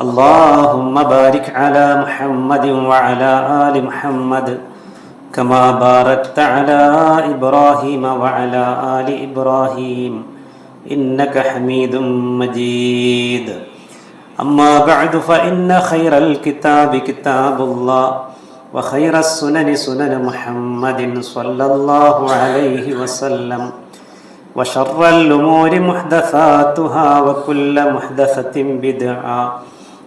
اللهم بارك على محمد وعلى آل محمد كما باركت على إبراهيم وعلى آل إبراهيم إنك حميد مجيد. أما بعد فإن خير الكتاب كتاب الله وخير السنن سنن محمد صلى الله عليه وسلم وشر الأمور محدثاتها وكل محدثة بدعة.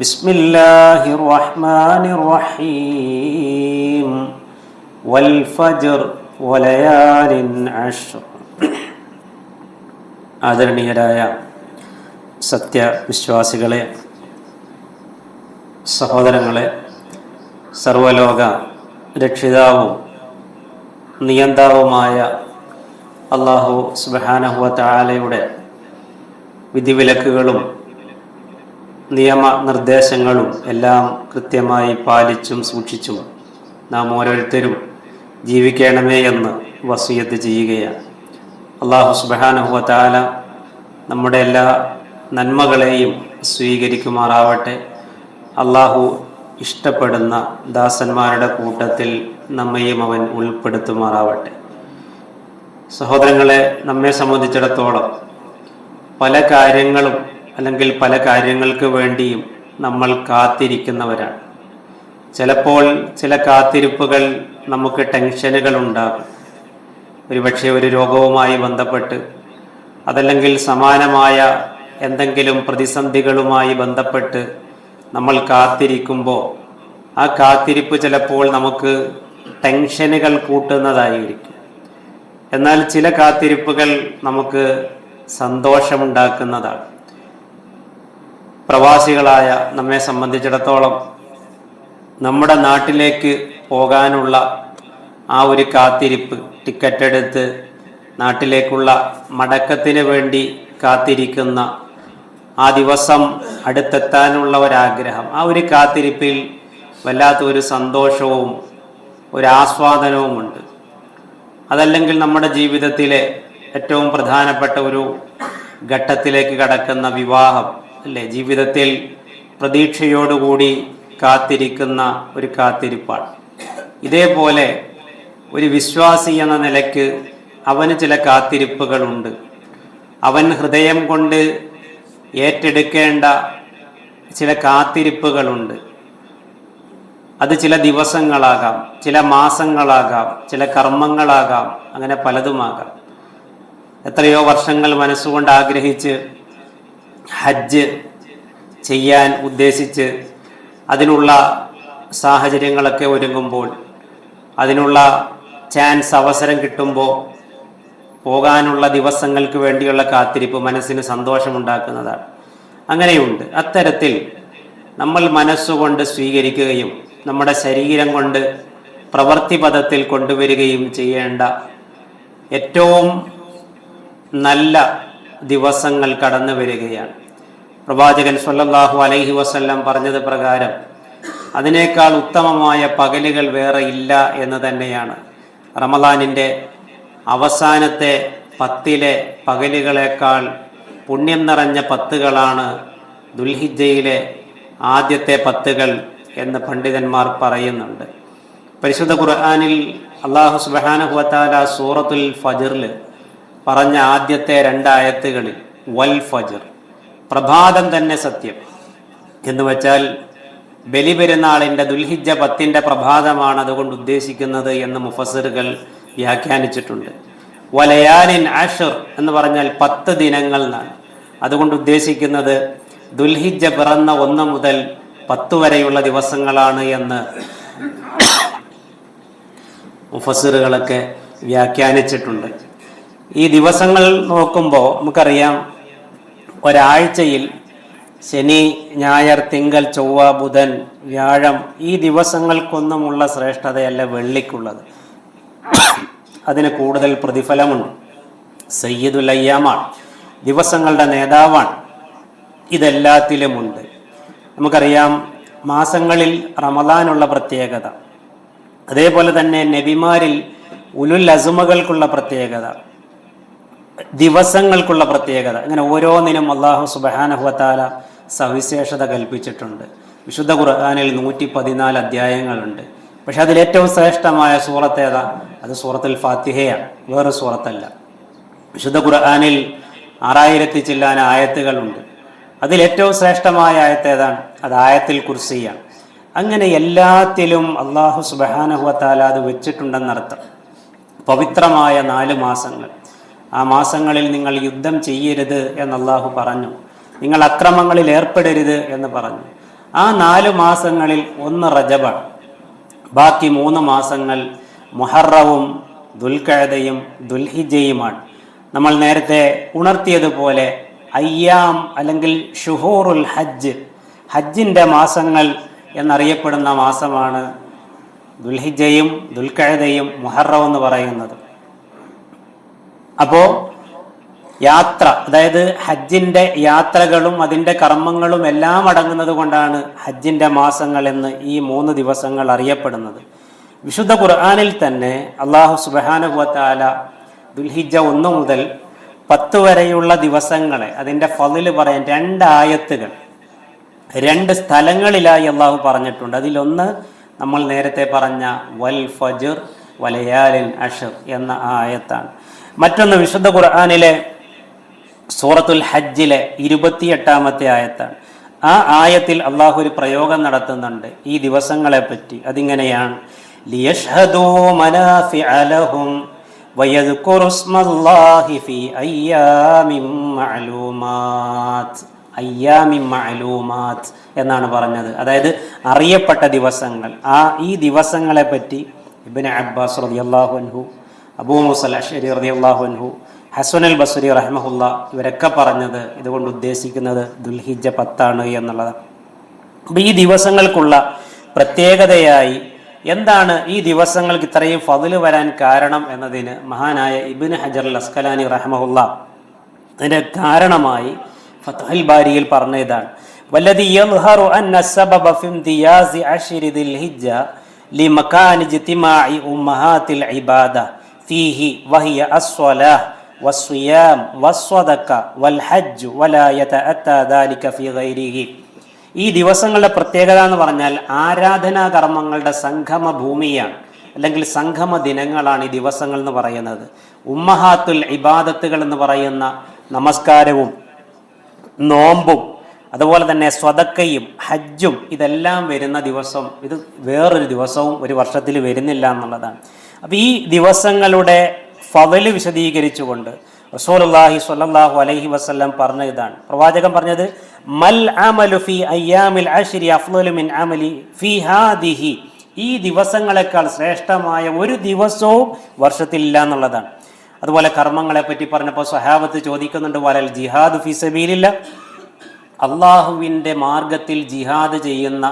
بسم الله الرحمن الرحيم والفجر وليال عشر ആദരണീയരായ സത്യവിശ്വാസികളെ സഹോദരങ്ങളെ സർവലോക രക്ഷിതാവും നിയന്താവുമായ അള്ളാഹു സുബാനഹുവ താലയുടെ വിധിവിലക്കുകളും നിയമനിർദ്ദേശങ്ങളും എല്ലാം കൃത്യമായി പാലിച്ചും സൂക്ഷിച്ചും നാം ഓരോരുത്തരും ജീവിക്കണമേ എന്ന് വസീയത്ത് ചെയ്യുകയാണ്. അള്ളാഹു സുബാനഹുവ താല നമ്മുടെ എല്ലാ നന്മകളെയും സ്വീകരിക്കുമാറാവട്ടെ. അള്ളാഹു ഇഷ്ടപ്പെടുന്ന ദാസന്മാരുടെ കൂട്ടത്തിൽ നമ്മയും അവൻ ഉൾപ്പെടുത്തുമാറാവട്ടെ. സഹോദരങ്ങളെ നമ്മെ സംബന്ധിച്ചിടത്തോളം പല കാര്യങ്ങളും അല്ലെങ്കിൽ പല കാര്യങ്ങൾക്ക് വേണ്ടിയും നമ്മൾ കാത്തിരിക്കുന്നവരാണ്. ചിലപ്പോൾ ചില കാത്തിരിപ്പുകൾ നമുക്ക് ടെൻഷനുകൾ ഉണ്ടാകും. ഒരുപക്ഷെ ഒരു രോഗവുമായി ബന്ധപ്പെട്ട് അതല്ലെങ്കിൽ സമാനമായ എന്തെങ്കിലും പ്രതിസന്ധികളുമായി ബന്ധപ്പെട്ട് നമ്മൾ കാത്തിരിക്കുമ്പോൾ ആ കാത്തിരിപ്പ് ചിലപ്പോൾ നമുക്ക് ടെൻഷനുകൾ കൂട്ടുന്നതായിരിക്കും. എന്നാൽ ചില കാത്തിരിപ്പുകൾ നമുക്ക് സന്തോഷമുണ്ടാക്കുന്നതാണ്. പ്രവാസികളായ നമ്മെ സംബന്ധിച്ചിടത്തോളം നമ്മുടെ നാട്ടിലേക്ക് പോകാനുള്ള ആ ഒരു കാത്തിരിപ്പ് ടിക്കറ്റ് എടുത്ത് നാട്ടിലേക്കുള്ള മടക്കത്തിന് വേണ്ടി കാത്തിരിക്കുന്ന ആ ദിവസം അടുത്തെത്താനുള്ള ഒരാഗ്രഹം ആ ഒരു കാത്തിരിപ്പിൽ വല്ലാത്ത ഒരു സന്തോഷവും ഒരു ആസ്വാദനവുമുണ്ട്. അതല്ലെങ്കിൽ നമ്മുടെ ജീവിതത്തിലെ ഏറ്റവും പ്രധാനപ്പെട്ട ഒരു ഘട്ടത്തിലേക്ക് കടക്കുന്ന വിവാഹം അല്ലേ? ജീവിതത്തിൽ പ്രതീക്ഷയോടുകൂടി കാത്തിരിക്കുന്ന ഒരു കാത്തിരിപ്പാണ്. ഇതേപോലെ ഒരു വിശ്വാസി എന്ന നിലയ്ക്ക് അവന് ചില കാത്തിരിപ്പുകളുണ്ട്. അവൻ ഹൃദയം കൊണ്ട് ഏറ്റെടുക്കേണ്ട ചില കാത്തിരിപ്പുകളുണ്ട്. അത് ചില ദിവസങ്ങളാകാം ചില മാസങ്ങളാകാം ചില കർമ്മങ്ങളാകാം അങ്ങനെ പലതുമാകാം. എത്രയോ വർഷങ്ങൾ മനസ്സുകൊണ്ട് ആഗ്രഹിച്ച് ഹജ്ജ് ചെയ്യാൻ ഉദ്ദേശിച്ച് അതിനുള്ള സാഹചര്യങ്ങളൊക്കെ ഒരുങ്ങുമ്പോൾ അതിനുള്ള ചാൻസ് അവസരം കിട്ടുമ്പോൾ പോകാനുള്ള ദിവസങ്ങൾക്ക് വേണ്ടിയുള്ള കാത്തിരിപ്പ് മനസ്സിന് സന്തോഷമുണ്ടാക്കുന്നതാണ്. അങ്ങനെയുണ്ട്. അത്തരത്തിൽ നമ്മൾ മനസ്സുകൊണ്ട് സ്വീകരിക്കുകയും നമ്മുടെ ശരീരം കൊണ്ട് പ്രവൃത്തിപഥത്തിൽ കൊണ്ടുവരികയും ചെയ്യേണ്ട ഏറ്റവും നല്ല ദിവസങ്ങൾ കടന്നു വരികയാണ്. പ്രവാചകൻ സല്ലല്ലാഹു അലൈഹി വസല്ലം പറഞ്ഞത് പ്രകാരം അതിനേക്കാൾ ഉത്തമമായ പകലുകൾ വേറെ ഇല്ല എന്ന് തന്നെയാണ്. റമദാനിന്റെ അവസാനത്തെ പത്തിലെ പകലുകളേക്കാൾ പുണ്യം നിറഞ്ഞ പത്തുകളാണ് ദുൽഹിജയിലെ ആദ്യത്തെ പത്തുകൾ എന്ന് പണ്ഡിതന്മാർ പറയുന്നുണ്ട്. പരിശുദ്ധ ഖുർആാനിൽ അള്ളാഹു സുബാനഹുവത്താല സൂറത്തുൽ ഫജറിൽ പറഞ്ഞ ആദ്യത്തെ രണ്ടായത്തുകളിൽ വൽ ഫജർ. പ്രഭാതം തന്നെ സത്യം. എന്ന് വെച്ചാൽ ബലിപെരുന്നാളിന്റെ ദുൽഹിജ പത്തിന്റെ പ്രഭാതമാണ് അതുകൊണ്ട് ഉദ്ദേശിക്കുന്നത് എന്ന് മുഫസറുകൾ വ്യാഖ്യാനിച്ചിട്ടുണ്ട്. വലയാലിൻ ആഷർ എന്ന് പറഞ്ഞാൽ പത്ത് ദിനങ്ങൾ എന്നാണ്. അതുകൊണ്ട് ഉദ്ദേശിക്കുന്നത് ദുൽഹിജ പിറന്ന ഒന്ന് മുതൽ പത്ത് വരെയുള്ള ദിവസങ്ങളാണ് എന്ന് മുഫസറുകളൊക്കെ വ്യാഖ്യാനിച്ചിട്ടുണ്ട്. ഈ ദിവസങ്ങൾ നോക്കുമ്പോൾ നമുക്കറിയാം ഒരാഴ്ചയിൽ ശനി ഞായർ തിങ്കൾ ചൊവ്വ ബുധൻ വ്യാഴം ഈ ദിവസങ്ങൾക്കൊന്നുമുള്ള ശ്രേഷ്ഠതയല്ല വെള്ളിക്കുള്ളത്. അതിന് കൂടുതൽ പ്രതിഫലമുണ്ട്. സയ്യിദുൽ അയ്യാമാണ്. ദിവസങ്ങളുടെ നേതാവാണ്. ഇതെല്ലാത്തിലുമുണ്ട്. നമുക്കറിയാം മാസങ്ങളിൽ റമദാനുള്ള പ്രത്യേകത. അതേപോലെ തന്നെ നബിമാരിൽ ഉലുൽ അസുമകൾക്കുള്ള പ്രത്യേകത. ദിവസങ്ങൾക്കുള്ള പ്രത്യേകത. ഇങ്ങനെ ഓരോന്നിനും അള്ളാഹു സുബഹാനഹുവത്താല സവിശേഷത കൽപ്പിച്ചിട്ടുണ്ട്. വിശുദ്ധ ഖുർആാനിൽ നൂറ്റി പതിനാല് അധ്യായങ്ങളുണ്ട്. പക്ഷെ അതിൽ ഏറ്റവും ശ്രേഷ്ഠമായ സൂറത്ത് ഏതാ? അത് സൂറത്തുൽ ഫാത്തിഹയാണ്. വേറെ സൂറത്തല്ല. വിശുദ്ധ ഖുർആാനിൽ ആറായിരത്തി ചില്ലാന ആയത്തുകളുണ്ട്. അതിലേറ്റവും ശ്രേഷ്ഠമായ ആയത്ത് ഏതാണ്? അത് ആയത്തിൽ കുർസിയാണ്. അങ്ങനെ എല്ലാത്തിലും അള്ളാഹു സുബഹാനഹുവത്താല അത് വെച്ചിട്ടുണ്ടെന്നർത്ഥം. പവിത്രമായ നാല് മാസങ്ങൾ. ആ മാസങ്ങളിൽ നിങ്ങൾ യുദ്ധം ചെയ്യരുത് എന്ന് അള്ളാഹു പറഞ്ഞു. നിങ്ങൾ അക്രമങ്ങളിൽ ഏർപ്പെടരുത് എന്ന് പറഞ്ഞു. ആ നാല് മാസങ്ങളിൽ ഒന്ന് റജബാണ്. ബാക്കി മൂന്ന് മാസങ്ങൾ മുഹറവും ദുൽഖഴതയും ദുൽഹിജയുമാണ്. നമ്മൾ നേരത്തെ ഉണർത്തിയതുപോലെ അയ്യാം അല്ലെങ്കിൽ ഷുഹൂറുൽ ഹജ്ജ് ഹജ്ജിന്റെ മാസങ്ങൾ എന്നറിയപ്പെടുന്ന മാസമാണ് ദുൽഹിജയും ദുൽഖഴതയും മുഹറവും എന്ന് പറയുന്നത്. അപ്പോൾ യാത്ര അതായത് ഹജ്ജിന്റെ യാത്രകളും അതിന്റെ കർമ്മങ്ങളും എല്ലാം അടങ്ങുന്നത് കൊണ്ടാണ് ഹജ്ജിന്റെ മാസങ്ങൾ എന്ന് ഈ മൂന്ന് ദിവസങ്ങൾ അറിയപ്പെടുന്നത്. വിശുദ്ധ ഖുർആാനിൽ തന്നെ അള്ളാഹു സുബാനുഭവത്താല ദുൽഹിജ ഒന്ന് മുതൽ പത്ത് വരെയുള്ള ദിവസങ്ങളെ അതിന്റെ ഫതിൽ പറയാൻ രണ്ടായത്തുകൾ രണ്ട് സ്ഥലങ്ങളിലായി അള്ളാഹു പറഞ്ഞിട്ടുണ്ട്. അതിലൊന്ന് നമ്മൾ നേരത്തെ പറഞ്ഞ വൽ ഫജുർ വലയാലിൻ അഷർ എന്ന ആയത്താണ്. മറ്റൊന്ന് വിശുദ്ധ ഖുർആാനിലെ സൂറത്തുൽ ഹജ്ജിലെ ഇരുപത്തിയെട്ടാമത്തെ ആയത്താണ്. ആ ആയത്തിൽ അള്ളാഹു ഒരു പ്രയോഗം നടത്തുന്നുണ്ട്. ഈ ദിവസങ്ങളെ പറ്റി. അതിങ്ങനെയാണ്. എന്നാണ് പറഞ്ഞത്. അതായത് അറിയപ്പെട്ട ദിവസങ്ങൾ. ആ ഈ ദിവസങ്ങളെ പറ്റി ഇബ്നു അബ്ബാസ് റളിയല്ലാഹു അൻഹു അബൂ മുസൽ അഷരി റതി അൽ ബസുരി റഹ്മഹുല്ല ഇവരൊക്കെ പറഞ്ഞത് ഇതുകൊണ്ട് ഉദ്ദേശിക്കുന്നത് ദുൽഹിജ പത്താണ് എന്നുള്ളതാണ്. അപ്പോൾ ഈ ദിവസങ്ങൾക്കുള്ള പ്രത്യേകതയായി എന്താണ് ഈ ദിവസങ്ങൾക്ക് ഇത്രയും ഫതിൽ വരാൻ കാരണം എന്നതിന് മഹാനായ ഇബിൻ ഹജർ അസ്കലാനി റഹ്മുല്ല അതിന്റെ കാരണമായി ഫത്തഹൽ ബാരിയിൽ പറഞ്ഞ ഇതാണ് അന്ന സബബ ദിയാസി ഇബാദ. ഫീഹി വഹിയ അസ്വലാഹ് വസ്വിയാം വസ്വദക്ക വൽ ഹജ്ജ് വലായത അത്താലിക ഫീ ഗൈരിഹി. ഈ ദിവസങ്ങളുടെ പ്രത്യേകത എന്ന് പറഞ്ഞാൽ ആരാധനാ കർമ്മങ്ങളുടെ സംഗമ ഭൂമിയാണ് അല്ലെങ്കിൽ സംഗമ ദിനങ്ങളാണ് ഈ ദിവസങ്ങൾ എന്ന് പറയുന്നത്. ഉമ്മഹാത്തുൽ ഇബാദത്തുകൾ എന്ന് പറയുന്ന നമസ്കാരവും നോമ്പും അതുപോലെ തന്നെ സ്വതക്കയും ഹജ്ജും ഇതെല്ലാം വരുന്ന ദിവസം ഇത് വേറൊരു ദിവസവും ഒരു വർഷത്തിൽ വരുന്നില്ല എന്നുള്ളതാണ്. അപ്പം ഈ ദിവസങ്ങളുടെ ഫവൽ വിശദീകരിച്ചുകൊണ്ട് റസൂലുള്ളാഹി സ്വല്ലല്ലാഹു അലൈഹി വസല്ലം പറഞ്ഞ ഇതാണ്. പ്രവാചകൻ പറഞ്ഞത് മൽ അമലു ഫി അയ്യാമിൽ അശ്രി അഫ്ലു മിൻ അമലി ഫി ഹാദിഹി. ഈ ദിവസങ്ങളെക്കാൾ ശ്രേഷ്ഠമായ ഒരു ദിവസവും വർഷത്തിലില്ല എന്നുള്ളതാണ്. അതുപോലെ കർമ്മങ്ങളെ പറ്റി പറഞ്ഞപ്പോൾ സഹാബത്ത് ചോദിക്കുന്നുണ്ട് വലൽ ജിഹാദ് ഫി സബീലില്ല? അള്ളാഹുവിന്റെ മാർഗത്തിൽ ജിഹാദ് ചെയ്യുന്ന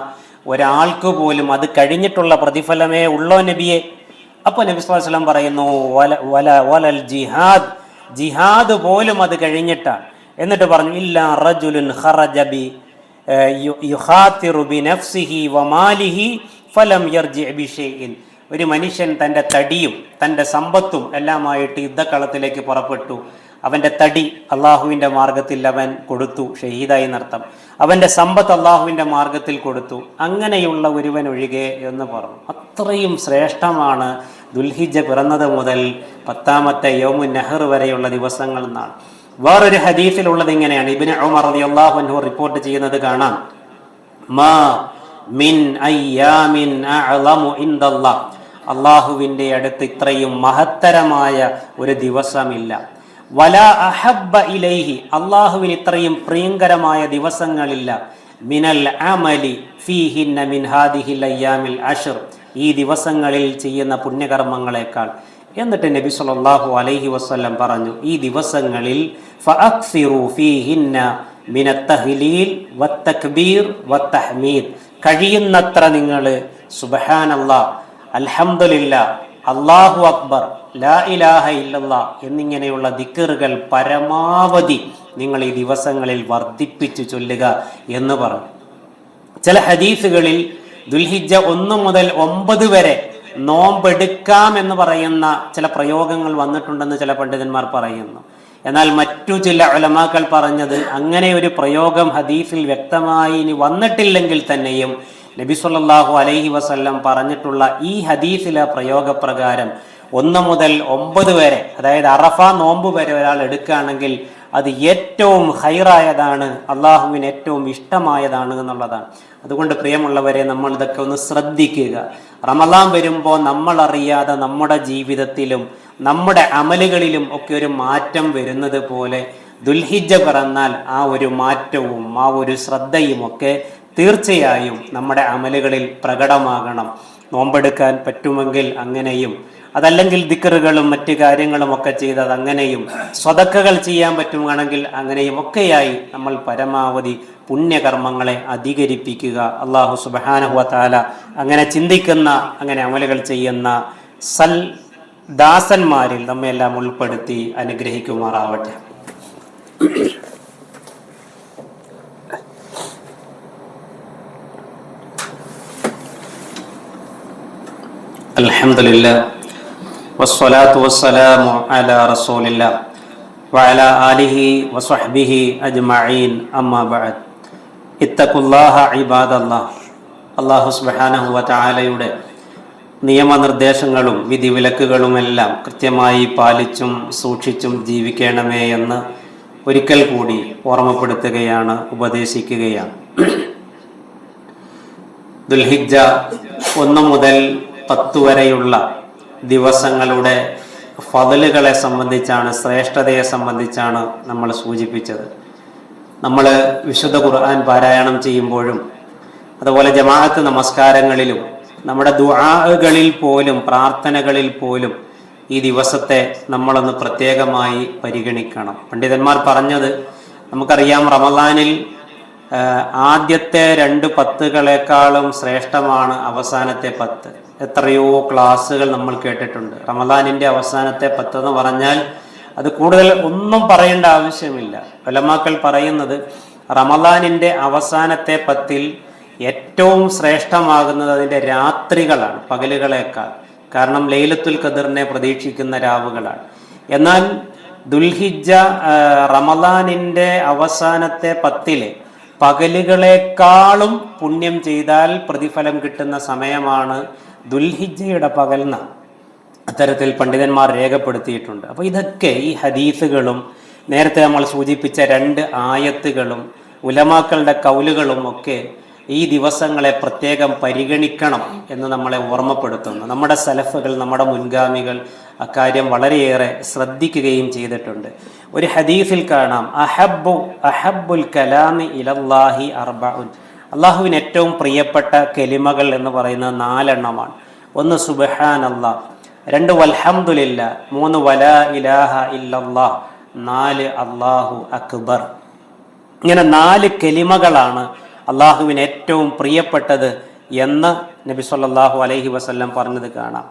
ഒരാൾക്ക് പോലും അത് കഴിഞ്ഞിട്ടുള്ള പ്രതിഫലമേ ഉള്ളോ നബിയെ? അപ്പോൾ നബി സ്വലം പറയുന്നു വല വല വലൽ ജിഹാദ്. ജിഹാദ് പോലും അത് കഴിഞ്ഞിട്ടാണ് എന്നിട്ട് പറഞ്ഞു ഇല്ല റജുലുൻ ഖറജബി ബി നഫ്സിഹി വമാലിഹി ഫലം യർജി ഒരു മനുഷ്യൻ തന്റെ തടിയും തന്റെ സമ്പത്തും എല്ലാമായിട്ട് യുദ്ധക്കളത്തിലേക്ക് പുറപ്പെട്ടു. അവന്റെ തടി അള്ളാഹുവിന്റെ മാർഗത്തിൽ അവൻ കൊടുത്തു ഷഹീദായി നർത്തം. അവന്റെ സമ്പത്ത് അള്ളാഹുവിന്റെ മാർഗത്തിൽ കൊടുത്തു. അങ്ങനെയുള്ള ഒരുവൻ ഒഴികെ എന്ന് പറഞ്ഞു. അത്രയും ശ്രേഷ്ഠമാണ് ദുൽഹിജ പിറന്നത് മുതൽ പത്താമത്തെ യോമു നെഹർ വരെയുള്ള ദിവസങ്ങൾ എന്നാണ് വേറൊരു ഹദീസിലുള്ളത് ഇങ്ങനെയാണ്. ഇബിന് ഉമർ റളിയല്ലാഹു അൻഹു റിപ്പോർട്ട് ചെയ്യുന്നത് കാണാം. മാ മിൻ അയ്യാമിൻ അള്ളാഹുവിന്റെ അടുത്ത് ഇത്രയും മഹത്തരമായ ഒരു ദിവസമില്ല. വല അഹബ്ബ ഇലൈഹി. അള്ളാഹുവിന് ഇത്രയും പ്രിയങ്കരമായ ദിവസങ്ങളില്ല. മിനൽ അമലി ഫീഹിന്ന മിൻ ഹാദിഹിൽ അയ്യാമിൽ അഷർ. ഈ ദിവസങ്ങളിൽ ചെയ്യുന്ന പുണ്യകർമ്മങ്ങളെക്കാൾ. എന്നിട്ട് നബി സല്ലല്ലാഹു അലൈഹി വസല്ലം പറഞ്ഞു ഈ ദിവസങ്ങളിൽ ഫഅക്സിറു ഫീഹിന്ന മിന തഹ്ലീൽ വത്തക്ബീർ വത്തഹ്മീദ് കഴിയുന്നത്ര നിങ്ങൾ സുബ്ഹാനല്ലാഹ് അൽഹംദുലില്ലാ അള്ളാഹു അക്ബർ ലാ ഇലാഹ ഇല്ലല്ല എന്നിങ്ങനെയുള്ള ദിക്കറുകൾ പരമാവധി നിങ്ങൾ ഈ ദിവസങ്ങളിൽ വർദ്ധിപ്പിച്ചു ചൊല്ലുക എന്ന് പറഞ്ഞു. ചില ഹദീസുകളിൽ ദുൽഹിജ ഒന്ന് മുതൽ ഒമ്പത് വരെ നോമ്പെടുക്കാം എന്ന് പറയുന്ന ചില പ്രയോഗങ്ങൾ വന്നിട്ടുണ്ടെന്ന് ചില പണ്ഡിതന്മാർ പറയുന്നു. എന്നാൽ മറ്റു ചില ഉലമാക്കൾ പറഞ്ഞത് അങ്ങനെ ഒരു പ്രയോഗം ഹദീഫിൽ വ്യക്തമായി ഇനി വന്നിട്ടില്ലെങ്കിൽ തന്നെയും നബി സല്ലാഹു അലൈഹി വസല്ലം പറഞ്ഞിട്ടുള്ള ഈ ഹദീഫിലെ പ്രയോഗപ്രകാരം ഒന്ന് മുതൽ ഒമ്പത് വരെ അതായത് അറഫ നോമ്പ് വരെ ഒരാൾ എടുക്കുകയാണെങ്കിൽ അത് ഏറ്റവും ഹൈറായതാണ് അള്ളാഹുവിന് ഏറ്റവും ഇഷ്ടമായതാണ് എന്നുള്ളതാണ്. അതുകൊണ്ട് പ്രിയമുള്ളവരെ നമ്മൾ ഇതൊക്കെ ഒന്ന് ശ്രദ്ധിക്കുക. റമലാൻ വരുമ്പോൾ നമ്മൾ അറിയാതെ നമ്മുടെ ജീവിതത്തിലും നമ്മുടെ അമലുകളിലും ഒക്കെ ഒരു മാറ്റം വരുന്നത് പോലെ ദുൽഹിജ പിറന്നാൽ ആ ഒരു മാറ്റവും ആ ഒരു ശ്രദ്ധയും ഒക്കെ തീർച്ചയായും നമ്മുടെ അമലുകളിൽ പ്രകടമാകണം. നോമ്പെടുക്കാൻ പറ്റുമെങ്കിൽ അങ്ങനെയും അതല്ലെങ്കിൽ ദിക്കറുകളും മറ്റു കാര്യങ്ങളും ഒക്കെ ചെയ്തത് അങ്ങനെയും സ്വതക്കകൾ ചെയ്യാൻ പറ്റുകയാണെങ്കിൽ അങ്ങനെയും ഒക്കെയായി നമ്മൾ പരമാവധി പുണ്യകർമ്മങ്ങളെ അധികരിപ്പിക്കുക അള്ളാഹു സുബാനഹുവ താല അങ്ങനെ ചിന്തിക്കുന്ന അങ്ങനെ അമലുകൾ ചെയ്യുന്ന സൽ ദാസന്മാരിൽ നമ്മയെല്ലാം ഉൾപ്പെടുത്തി അനുഗ്രഹിക്കുമാറാവട്ടെ الحمد لله വസ്സലാത്തു വസ്സലാമു അലാ റസൂലില്ല വഅല ആലിഹി വസഹ്ബിഹി അജ്മഈൻ അമ്മാ ബഅദ് ഇത്തഖുല്ലാഹ ഇബാദല്ലാഹ് അല്ലാഹു സുബ്ഹാനഹു വ തആലയുടെ നിയമനിർദ്ദേശങ്ങളും വിധിവിലക്കുകളുമെല്ലാം കൃത്യമായി പാലിച്ചും സൂക്ഷിച്ചും ജീവിക്കണമേ എന്ന് ഒരിക്കൽ കൂടി ഓർമ്മപ്പെടുത്തുകയാണ് ഉപദേശിക്കുകയാണ്. ദുൽഹിജ ഒന്ന് മുതൽ പത്ത് വരെയുള്ള ദിവസങ്ങളുടെ ഫതലുകളെ സംബന്ധിച്ചാണ് ശ്രേഷ്ഠതയെ സംബന്ധിച്ചാണ് നമ്മൾ സൂചിപ്പിച്ചത്. നമ്മൾ വിശുദ്ധ ഖുർആൻ പാരായണം ചെയ്യുമ്പോഴും അതുപോലെ ജമാഅത്ത് നമസ്കാരങ്ങളിലും നമ്മുടെ ദുആകളിൽ പോലും പ്രാർത്ഥനകളിൽ പോലും ഈ ദിവസത്തെ നമ്മളൊന്ന് പ്രത്യേകമായി പരിഗണിക്കണം. പണ്ഡിതന്മാർ പറഞ്ഞത് നമുക്കറിയാം റമദാനിൽ ആദ്യത്തെ രണ്ട് പത്തുകളെക്കാളും ശ്രേഷ്ഠമാണ് അവസാനത്തെ പത്ത്. എത്രയോ ക്ലാസ്സുകൾ നമ്മൾ കേട്ടിട്ടുണ്ട്. റമദാനിന്റെ അവസാനത്തെ പത്തെന്ന് പറഞ്ഞാൽ അത് കൂടുതൽ ഒന്നും പറയേണ്ട ആവശ്യമില്ല. വലമാക്കൾ പറയുന്നത് റമദാനിന്റെ അവസാനത്തെ പത്തിൽ ഏറ്റവും ശ്രേഷ്ഠമാകുന്നത് അതിന്റെ രാത്രികളാണ് പകലുകളേക്കാൾ. കാരണം ലൈലത്തുൽ ഖദറിനെ പ്രതീക്ഷിക്കുന്ന രാവുകളാണ്. എന്നാൽ ദുൽഹിജ റമദാനിന്റെ അവസാനത്തെ പത്തിലെ പകലുകളെക്കാളും പുണ്യം ചെയ്താൽ പ്രതിഫലം കിട്ടുന്ന സമയമാണ് ദുൽഹിജയുടെ പകൽ അത്തരത്തിൽ പണ്ഡിതന്മാർ രേഖപ്പെടുത്തിയിട്ടുണ്ട്. അപ്പോൾ ഇതൊക്കെ ഈ ഹദീസുകളും നേരത്തെ നമ്മൾ സൂചിപ്പിച്ച രണ്ട് ആയത്തുകളും ഉലമാക്കളുടെ കൗലുകളും ഒക്കെ ഈ ദിവസങ്ങളെ പ്രത്യേകം പരിഗണിക്കണം എന്ന് നമ്മളെ ഓർമ്മപ്പെടുത്തുന്നു. നമ്മുടെ സലഫുകൾ നമ്മുടെ മുൻഗാമികൾ അക്കാര്യം വളരെയേറെ ശ്രദ്ധിക്കുകയും ചെയ്തിട്ടുണ്ട്. ഒരു ഹദീഫിൽ കാണാം അഹബ്ബു അഹബ്ബുൽ കലാമി ഇലല്ലാഹി അർബഉൻ. അള്ളാഹുവിന് ഏറ്റവും പ്രിയപ്പെട്ട കെലിമകൾ എന്ന് പറയുന്നത് നാലെണ്ണമാണ്. ഒന്ന് സുബഹാൻ അള്ളാഹ് രണ്ട് വൽഹംദുലില്ല. മൂന്ന് വല ഇലാഹ ഇല്ലല്ലാഹ് നാല് അള്ളാഹു അക്ബർ. ഇങ്ങനെ നാല് കെലിമകളാണ് അള്ളാഹുവിന് ഏറ്റവും പ്രിയപ്പെട്ടത് എന്ന് നബി സല്ലാഹു അലൈഹി വസ്ല്ലാം പറഞ്ഞത് കാണാം.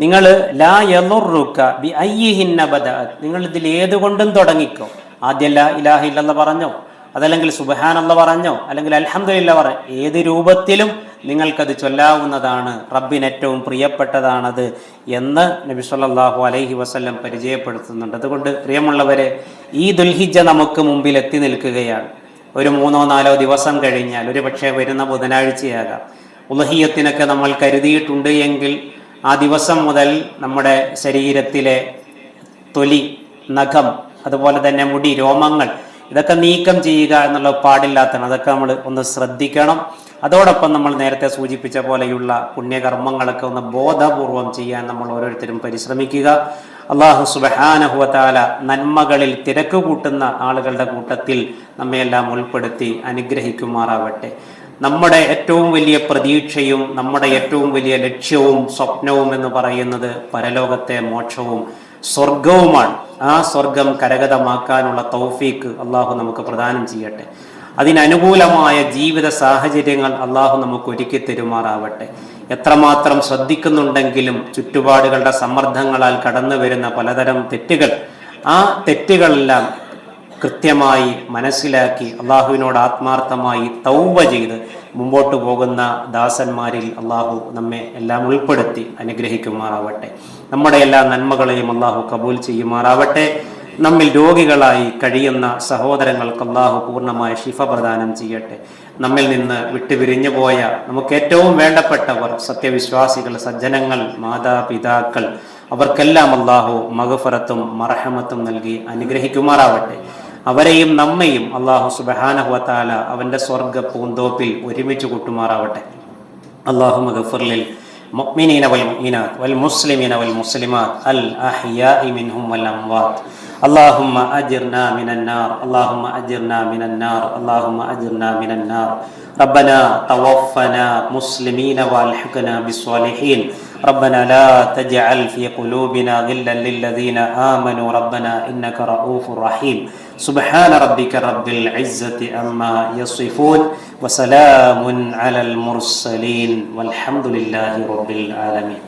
നിങ്ങൾ ലാ യലുറുക്ക ബി അയ്യിഹിന്ന ബദഅത് നിങ്ങൾ ഇതിൽ ഏതുകൊണ്ടും തുടങ്ങിക്കോ. ആദ്യം ലാ ഇലാഹ ഇല്ലെന്ന് പറഞ്ഞോ. അതല്ലെങ്കിൽ സുബഹാനല്ല പറഞ്ഞോ? അല്ലെങ്കിൽ അലഹമില്ല പറ. ഏത് രൂപത്തിലും നിങ്ങൾക്കത് ചൊല്ലാവുന്നതാണ്. റബ്ബിന് ഏറ്റവും പ്രിയപ്പെട്ടതാണത് എന്ന് നബി സല്ലാഹു അലൈഹി വസ്ല്ലം പരിചയപ്പെടുത്തുന്നുണ്ട്. അതുകൊണ്ട് പ്രിയമുള്ളവരെ ഈ ദുൽഹിജ നമുക്ക് മുമ്പിൽ എത്തി നിൽക്കുകയാണ്. ഒരു മൂന്നോ നാലോ ദിവസം കഴിഞ്ഞാൽ ഒരു പക്ഷേ വരുന്ന ബുധനാഴ്ചയാകാം. ഉലഹിയത്തിനൊക്കെ നമ്മൾ കരുതിയിട്ടുണ്ട് എങ്കിൽ ആ ദിവസം മുതൽ നമ്മുടെ ശരീരത്തിലെ തൊലി നഖം അതുപോലെ തന്നെ മുടി രോമങ്ങൾ ഇതൊക്കെ നീക്കം ചെയ്യുക എന്നുള്ള പാടില്ലാത്തതാണ്. അതൊക്കെ നമ്മൾ ഒന്ന് ശ്രദ്ധിക്കണം. അതോടൊപ്പം നമ്മൾ നേരത്തെ സൂചിപ്പിച്ച പോലെയുള്ള പുണ്യകർമ്മങ്ങളൊക്കെ ഒന്ന് ബോധപൂർവം ചെയ്യാൻ നമ്മൾ ഓരോരുത്തരും പരിശ്രമിക്കുക. അള്ളാഹു സുബഹാനഹുവത്താല നന്മകളിൽ തിരക്ക് കൂട്ടുന്ന ആളുകളുടെ കൂട്ടത്തിൽ നമ്മയെല്ലാം ഉൾപ്പെടുത്തി അനുഗ്രഹിക്കുമാറാവട്ടെ. നമ്മുടെ ഏറ്റവും വലിയ പ്രതീക്ഷയും നമ്മുടെ ഏറ്റവും വലിയ ലക്ഷ്യവും സ്വപ്നവും എന്ന് പറയുന്നത് പരലോകത്തെ മോക്ഷവും സ്വർഗവുമാണ് ആ സ്വർഗം കരഗതമാക്കാനുള്ള തൗഫീക്ക് അള്ളാഹു നമുക്ക് പ്രദാനം ചെയ്യട്ടെ. അതിനനുകൂലമായ ജീവിത സാഹചര്യങ്ങൾ അള്ളാഹു നമുക്ക് ഒരുക്കി തരുമാറാവട്ടെ. എത്രമാത്രം ശ്രദ്ധിക്കുന്നുണ്ടെങ്കിലും ചുറ്റുപാടുകളുടെ സമ്മർദ്ദങ്ങളാൽ കടന്നു വരുന്ന പലതരം തെറ്റുകൾ ആ തെറ്റുകളെല്ലാം കൃത്യമായി മനസ്സിലാക്കി അള്ളാഹുവിനോട് ആത്മാർത്ഥമായി തൗവ ചെയ്ത് മുമ്പോട്ട് പോകുന്ന ദാസന്മാരിൽ അള്ളാഹു നമ്മെ എല്ലാം ഉൾപ്പെടുത്തി അനുഗ്രഹിക്കുമാറാവട്ടെ. നമ്മുടെ എല്ലാ നന്മകളെയും അള്ളാഹു കബൂൽ ചെയ്യുമാറാവട്ടെ. നമ്മിൽ രോഗികളായി കഴിയുന്ന സഹോദരങ്ങൾക്ക് അള്ളാഹു പൂർണമായ ശിഫ പ്രദാനം ചെയ്യട്ടെ. നമ്മിൽ നിന്ന് വിട്ടുപിരിഞ്ഞു പോയ നമുക്ക് ഏറ്റവും വേണ്ടപ്പെട്ടവർ സത്യവിശ്വാസികൾ സജ്ജനങ്ങൾ മാതാപിതാക്കൾ അവർക്കെല്ലാം അള്ളാഹു മഹഫറത്തും മറഹമത്തും നൽകി അനുഗ്രഹിക്കുമാറാവട്ടെ. അവരെയും നമ്മയും അള്ളാഹു സുബഹാനഹുവത്താല അവന്റെ സ്വർഗ പൂന്തോപ്പിൽ ഒരുമിച്ച് കൂട്ടുമാറാവട്ടെ അള്ളാഹു മഗഫുർലിൽ المؤمنين والمؤمنات والمسلمين والمسلمات الأحياء منهم والأموات اللهم أجرنا من النار اللهم أجرنا من النار اللهم أجرنا من النار ربنا توفنا مسلمين والحقنا بالصالحين ربنا لا تجعل في قلوبنا غلا للذين آمنوا ربنا إنك رؤوف رحيم سبحان ربك رب العزة عما يصفون وسلام على المرسلين والحمد لله رب العالمين.